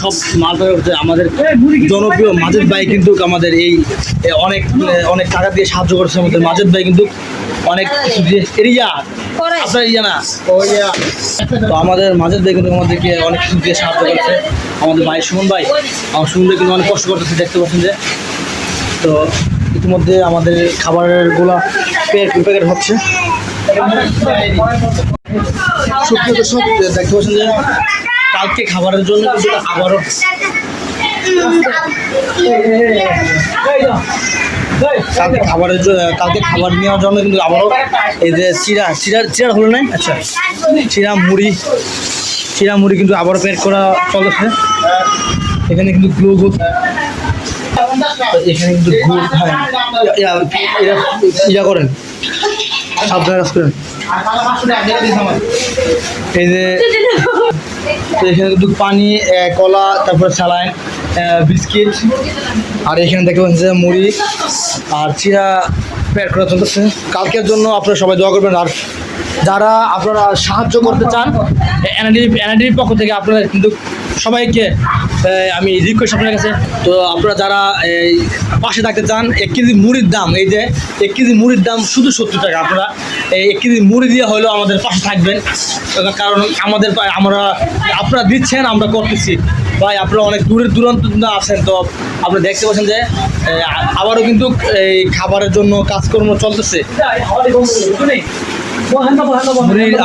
সব হচ্ছে আমাদের জনপ্রিয় মাজেদ ভাই কিন্তু আমাদের এই অনেক অনেক টাকা দিয়ে সাহায্য করছে আমাদের মাজেদ ভাই কিন্তু অনেক এরিয়া তো আমাদের মাজেদ ভাই কিন্তু আমাদেরকে অনেক কিছু দিয়ে সাহায্য করছে। আমাদের ভাই সুমন ভাই, আমার সুমন ভাই কিন্তু অনেক কষ্ট করতেছে, দেখতে পাচ্ছেন যে। তো ইতিমধ্যে আমাদের খাবারেরগুলা প্যাকেট হচ্ছে। সুপ্রিয় দর্শক দেখতে পাচ্ছেন যে কালকে খাবারের জন্য আবারও কালকে খাবারের জন্য কালকে খাবার নেওয়ার জন্য কিন্তু আবারও এই যে চিরা চিরা চিরা হলো না? আচ্ছা। চিরা মুড়ি চিরা মুড়ি কিন্তু আবারও প্যাক করা চলতেছে এখানে কিন্তু গ্লু গুড এখানে কিন্তু গুড় হ্যাঁ ইয়া, করেন। সাবধানে করেন। এই যে এখানে কিন্তু পানি কলা, তারপরে স্যালাইন বিস্কিট, আর এখানে দেখতে পাচ্ছেন মুড়ি আর চিরা প্যাক করা চলতেছে। কালকের জন্য আপনারা সবাই দোয়া করবেন। আর যারা আপনারা সাহায্য করতে চান এনআইডি এনআইডির পক্ষ থেকে আপনারা কিন্তু সবাইকে আমি রিকোয়েস্ট আপনার কাছে। তো আপনারা যারা এই পাশে থাকতে চান এক কেজি মুড়ির দাম এই যে এক কেজি মুড়ির দাম শুধু সত্তর টাকা আপনারা এই এক কেজি মুড়ি দিয়ে হলেও আমাদের পাশে থাকবেন। কারণ আমাদের আমরা আপনারা দিচ্ছেন আমরা করতেছি। ভাই আপনারা অনেক দূরের দূরান্ত আছেন তো আপনি দেখতে পাচ্ছেন যে আবারও কিন্তু এই খাবারের জন্য কাজকর্ম চলতেছে।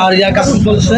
আর ইয়া কাজ চলতেছে।